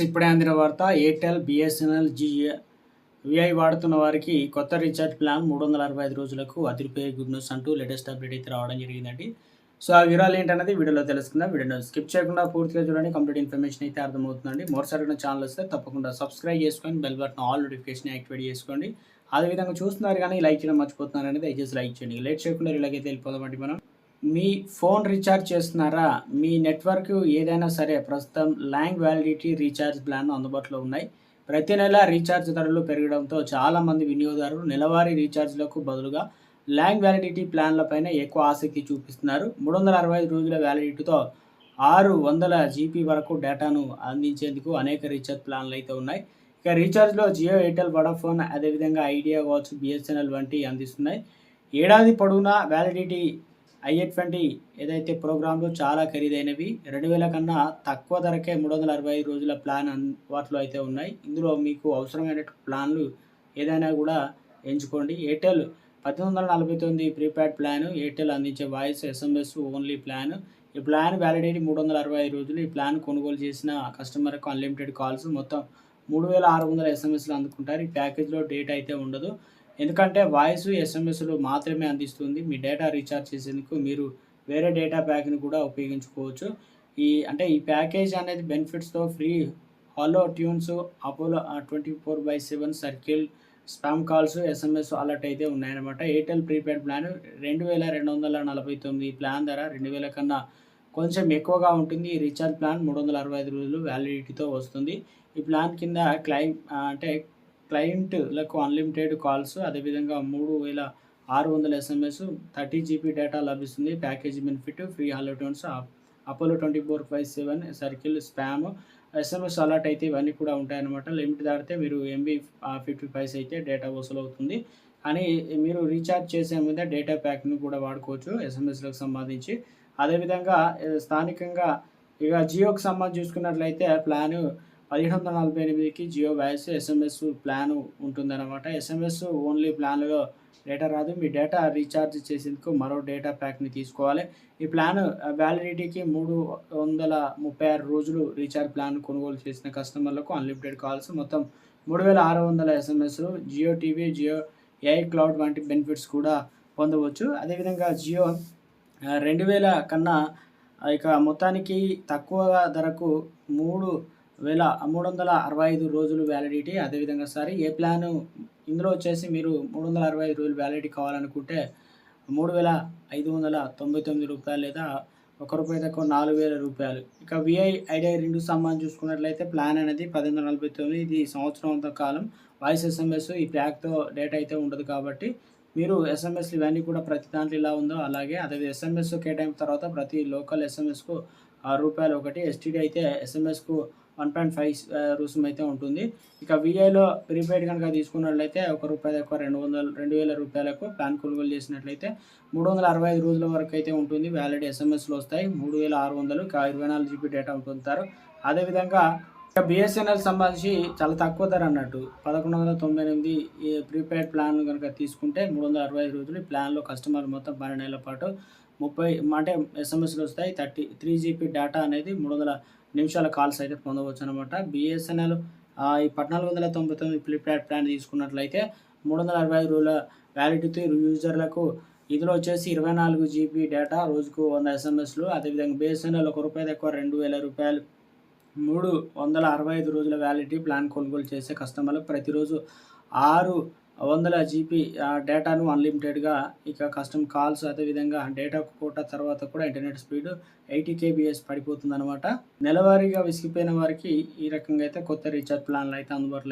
ఇప్పుడే అందిన వార్త ఎయిర్టెల్ బిఎస్ఎన్ఎల్ జియో విఐ వాడుతున్న వారికి కొత్త రీఛార్జ్ ప్లాన్ మూడు వందల అరవై ఐదు రోజులకు అదిరిపోయే గుడ్ న్యూస్ అంటూ లేటెస్ట్ అప్డేట్ అయితే రావడం జరిగిందండి. సో ఆ వివరాలు ఏంటనేది వీడియోలో తెలుసుకుందాం. వీడియో స్కిప్ చేయకుండా పూర్తిగా చూడండి. కంప్లీట్ ఇన్ఫర్మేషన్ అయితే అర్థమవుతుందండి. మరోసారి ఛానల్ వస్తే తప్పకుండా సబ్స్క్రైబ్ చేసుకొని bell button all notification activate చేసుకోండి. అదేవిధంగా చూస్తున్నారు కానీ లైక్ చేయడం మర్చిపోతున్నారు అనేది దయచేసి లైక్ చేయండి. లేట్ చేయకుండా ఇలాగైతే వెళ్ళిపోదామండి మనం. మీ ఫోన్ రీఛార్జ్ చేస్తున్నారా? మీ నెట్వర్క్ ఏదైనా సరే ప్రస్తుతం ల్యాంగ్ వ్యాలిడిటీ రీఛార్జ్ ప్లాన్ అందుబాటులో ఉన్నాయి. ప్రతి నెల రీఛార్జ్ ధరలు పెరగడంతో చాలామంది వినియోగదారులు నెలవారీ రీఛార్జ్లకు బదులుగా ల్యాంగ్ వ్యాలిడిటీ ప్లాన్లపైన ఎక్కువ ఆసక్తి చూపిస్తున్నారు. మూడు వందల అరవై ఐదు రోజుల వ్యాలిడిటీతో ఆరు వందల జీబీ వరకు డేటాను అందించేందుకు అనేక రీఛార్జ్ ప్లాన్లు అయితే ఉన్నాయి. ఇక రీఛార్జ్లో జియో ఎయిర్టెల్ వడాఫోన్ అదేవిధంగా ఐడియా వాచ్ బిఎస్ఎన్ఎల్ వంటి అందిస్తున్నాయి. ఏడాది పొడవునా వ్యాలిడిటీ అయ్యేటువంటి ఏదైతే ప్రోగ్రాంలు చాలా ఖరీదైనవి రెండు వేల కన్నా తక్కువ ధరకే మూడు వందల అరవై ఐదు రోజుల ప్లాన్ అందుబాటులో అయితే ఉన్నాయి. ఇందులో మీకు అవసరమైన ప్లాన్లు ఏదైనా కూడా ఎంచుకోండి. ఎయిర్టెల్ పద్దెనిమిది వందల నలభై తొమ్మిది ప్రీపెయిడ్ ప్లాన్ ఎయిర్టెల్ అందించే వాయిస్ ఎస్ఎంఎస్ ఓన్లీ ప్లాన్. ఈ ప్లాన్ వ్యాలిడిటీ మూడు వందల అరవై ఐదు రోజులు ఈ ప్లాన్ కొనుగోలు చేసిన కస్టమర్కు అన్లిమిటెడ్ కాల్స్. మొత్తం మూడు వేల ఆరు వందల ఎస్ఎంఎస్లు అందుకుంటారు. ఈ ప్యాకేజ్లో డేట్ అయితే ఉండదు. ఎందుకంటే వాయిస్ ఎస్ఎంఎస్లు మాత్రమే అందిస్తుంది. మీ డేటా రీఛార్జ్ చేసేందుకు మీరు వేరే డేటా ప్యాక్ని కూడా ఉపయోగించుకోవచ్చు. ఈ అంటే ఈ ప్యాకేజ్ అనేది బెనిఫిట్స్తో free. Hello tunes Apollo twenty four by seven circle spam calls SMS alert అయితే ఉన్నాయన్నమాట. ఎయిర్టెల్ ప్రీపెయిడ్ ప్లాన్ రెండు వేల రెండు వందల నలభై తొమ్మిది ప్లాన్ ధర రెండు వేల కన్నా కొంచెం ఎక్కువగా ఉంటుంది. ఈ రీఛార్జ్ ప్లాన్ మూడు వందల అరవై ఐదు రోజులు వ్యాలిడిటీతో వస్తుంది. ఈ ప్లాన్ కింద క్లైమ్ అంటే క్లయింట్లకు అన్లిమిటెడ్ కాల్స్ అదేవిధంగా మూడు వేల ఆరు వందల ఎస్ఎంఎస్ థర్టీ జీబీ డేటా లభిస్తుంది. Package benefit free hello tunes Apollo twenty four five seven circle spam SMS alert అయితే ఇవన్నీ కూడా ఉంటాయన్నమాట. లిమిట్ దాటితే మీరు ఎంబీ ఫిఫ్టీ ఫైవ్స్ అయితే డేటా వసూలు అవుతుంది కానీ మీరు రీఛార్జ్ చేసే మీద డేటా ప్యాక్ను కూడా వాడుకోవచ్చు ఎస్ఎంఎస్లకు సంబంధించి. అదేవిధంగా స్థానికంగా ఇక జియోకి సంబంధించి చూసుకున్నట్లయితే ప్లాను పదిహేడు వందల నలభై ఎనిమిదికి జియో వాయిస్ ఎస్ఎంఎస్ ప్లాన్ ఉంటుందన్నమాట. ఎస్ఎంఎస్ ఓన్లీ ప్లాన్లో డేటా రాదు. మీ డేటా రీఛార్జ్ చేసేందుకు మరో డేటా ప్యాక్ని తీసుకోవాలి. ఈ ప్లాన్ వ్యాలిడిటీకి మూడు వందల ముప్పై ఆరు రోజులు రీఛార్జ్ ప్లాన్ కొనుగోలు చేసిన కస్టమర్లకు అన్లిమిటెడ్ కాల్స్. మొత్తం మూడు వేల ఆరు వందల ఎస్ఎంఎస్లు Jio TV Jio AI cloud వంటి బెనిఫిట్స్ కూడా పొందవచ్చు. అదేవిధంగా జియో రెండు వేల కన్నా ఇక మొత్తానికి తక్కువ ధరకు మూడు వేల మూడు వందల అరవై ఐదు రోజులు వ్యాలిడిటీ అదేవిధంగా సరే ఏ ప్లాను ఇందులో వచ్చేసి మీరు మూడు వందల అరవై ఐదు రోజులు వ్యాలిడిటీ కావాలనుకుంటే మూడు వేల ఐదు వందల తొంభై తొమ్మిది రూపాయలు లేదా ఒక రూపాయి తక్కువ నాలుగు వేల రూపాయలు. ఇక విఐ ఐడియా రెండు సంబంధం చూసుకున్నట్లయితే ప్లాన్ అనేది పదిహేను వందల నలభై తొమ్మిది ఇది సంవత్సరం కాలం. వాయిస్ ఎస్ఎంఎస్ ఈ ప్యాక్తో డేటా అయితే ఉండదు కాబట్టి మీరు ఎస్ఎంఎస్లు ఇవన్నీ కూడా ప్రతి దాంట్లో ఇలా ఉందో అలాగే అదే ఎస్ఎంఎస్ కేటాయింపు తర్వాత ప్రతి లోకల్ ఎస్ఎంఎస్కు ఆరు రూపాయలు ఒకటి ఎస్టీడీ అయితే ఎస్ఎంఎస్కు వన్ పాయింట్ ఫైవ్ రుసుము అయితే ఉంటుంది. ఇక విఐలో ప్రీపెయిడ్ కనుక తీసుకున్నట్లయితే ఒక రూపాయి ఎక్కువ రెండు వందల రెండు వేల రూపాయలకు ప్లాన్ కొనుగోలు చేసినట్లయితే మూడు వందల అరవై ఐదు రోజుల వరకు అయితే ఉంటుంది. వ్యాలిడ్ ఎస్ఎంఎస్లు వస్తాయి. మూడు వేల ఆరు వందలు ఇరవై నాలుగు జీబీ డేటా పొందుతారు అదేవిధంగా ఇక బిఎస్ఎన్ఎల్ సంబంధించి చాలా తక్కువ ధర అన్నట్టు పదకొండు వందల తొంభై ఎనిమిది ప్రీపెయిడ్ ప్లాన్ కనుక తీసుకుంటే మూడు వందల అరవై ఐదు రోజులు ప్లాన్లో కస్టమర్ మొత్తం పన్నెండు నెలల పాటు ముప్పై అంటే ఎస్ఎంఎస్లు వస్తాయి. థర్టీ త్రీ జీబీ డేటా అనేది మూడు వందల నిమిషాల కాల్స్ అయితే పొందవచ్చు అనమాట బిఎస్ఎన్ఎల్ ఈ పద్నాలుగు వందల తొంభై తొమ్మిది ఫ్లిప్కార్ట్ ప్లాన్ తీసుకున్నట్లయితే మూడు వందల అరవై ఐదు రోజుల వ్యాలిడిటీ యూజర్లకు ఇందులో వచ్చేసి ఇరవై నాలుగు జీబీ డేటా రోజుకు వంద ఎస్ఎంఎస్లు అదేవిధంగా బిఎస్ఎన్ఎల్ ఒక రూపాయి తక్కువ రెండు వేల రూపాయలు. మూడు వందల అరవై ఐదు రోజుల వ్యాలిడిటీ ప్లాన్ కొనుగోలు చేసే కస్టమర్లు ప్రతిరోజు ఆరు వందల జీబీ డేటాను అన్లిమిటెడ్గా ఇక కస్టమ్ కాల్స్ అదేవిధంగా డేటా కోట తర్వాత కూడా ఇంటర్నెట్ స్పీడ్ ఎయిటీ కేబీఎస్ పడిపోతుంది అనమాట నెలవారీగా విసిగిపోయిన వారికి ఈ రకంగా అయితే కొత్త రీఛార్జ్ ప్లాన్లు అయితే అందుబాటులో